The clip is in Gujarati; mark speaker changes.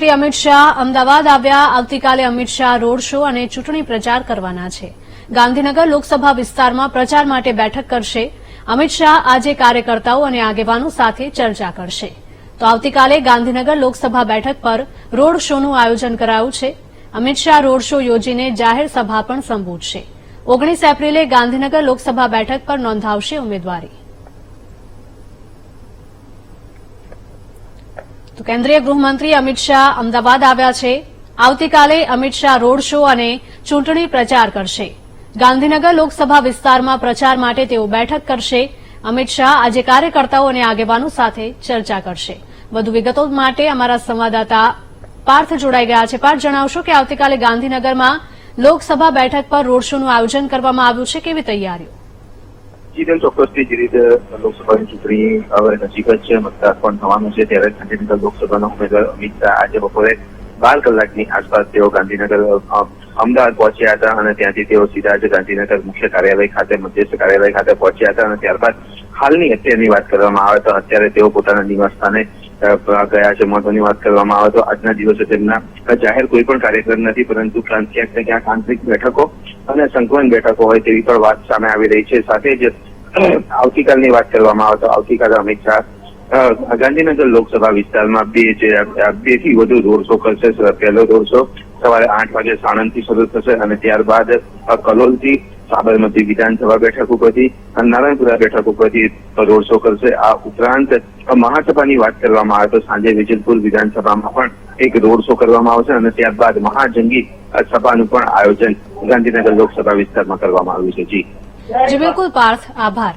Speaker 1: ગૃહમંત્રી અમિત શાહ અમદાવાદ આવ્યા. આવતીકાલે અમિત શાહ રોડ શો અને ચૂંટણી પ્રચાર કરવાના છે. ગાંધીનગર લોકસભા વિસ્તારમાં પ્રચાર માટે બેઠક કરશે. અમિત શાહ આજે કાર્યકર્તાઓ અને આગેવાનો સાથે ચર્ચા કરશે. તો આવતીકાલે ગાંધીનગર લોકસભા બેઠક પર રોડ શોનું આયોજન કરાયું છે. અમિત શાહ રોડ શો યોજીને જાહેર સભા પણ સંબોધશે. ઓગણીસ એપ્રિલે ગાંધીનગર લોકસભા બેઠક પર નોંધાવશે ઉમેદવારી. તો કેન્દ્રીય ગૃહમંત્રી અમિત શાહ અમદાવાદ આવ્યા છે. આવતીકાલે અમિત શાહ રોડ શો અને ચૂંટણી પ્રચાર કરશે. ગાંધીનગર લોકસભા વિસ્તારમાં પ્રચાર માટે તેઓ બેઠક કરશે. અમિત શાહ આજે કાર્યકર્તાઓ અને આગેવાનો સાથે ચર્ચા કરશે. વધુ વિગતો માટે અમારા સંવાદદાતા પાર્થ જોડાઈ ગયા છે. પાર્થ, જણાવશો કે આવતીકાલે ગાંધીનગરમાં લોકસભા બેઠક પર રોડ શોનું આયોજન કરવામાં આવ્યું છે. કેવી તૈયારીઓ?
Speaker 2: જીતેલ ચોક્કસથી જે રીતે લોકસભાની ચૂંટણી, હવે નજીક જ છે મતદાન પણ થવાનું છે, ત્યારે ગાંધીનગર લોકસભાના ઉમેદવાર અમિત શાહ આજે બપોરે બાર કલાકની આસપાસ તેઓ ગાંધીનગર અમદાવાદ પહોંચ્યા હતા અને ત્યાંથી તેઓ સીધા જ ગાંધીનગર મુખ્ય કાર્યાલય ખાતે, મધ્યસ્થ કાર્યાલય ખાતે પહોંચ્યા હતા અને ત્યારબાદ હાલની અત્યારની વાત કરવામાં આવે તો અત્યારે તેઓ પોતાના નિવાસ સ્થાને ગયા છે. મહત્વની વાત કરવામાં આવે તો આજના દિવસે તેમના જાહેર કોઈ પણ કાર્યક્રમ નથી, પરંતુ ક્યાંક ને ક્યાંક આંતરિક બેઠકો અને સંકલન બેઠકો હોય તેવી પણ વાત સામે આવી રહી છે. સાથે જ આવતીકાલની વાત કરવામાં આવે તો આવતીકાલે અમિત શાહ ગાંધીનગર લોકસભા વિસ્તારમાં બે બેથી વધુ રોડ શો કરશે. પહેલો રોડ શો સવારે આઠ વાગે સાણંદથી શરૂ થશે અને ત્યારબાદ કલોલથી સાબરમતી વિધાનસભા બેઠક ઉપરથી અને નારાયણપુરા બેઠક ઉપરથી રોડ શો કરશે. આ ઉપરાંત મહાસભાની વાત કરવામાં આવે તો સાંજે વિજલપુર વિધાનસભામાં પણ એક રોડ શો કરવામાં આવશે અને ત્યારબાદ મહાજંગી સભાનું પણ આયોજન ગાંધીનગર લોકસભા વિસ્તારમાં કરવામાં આવ્યું છે. જી.
Speaker 1: જી બિલકુલ પાર્થ. આભાર.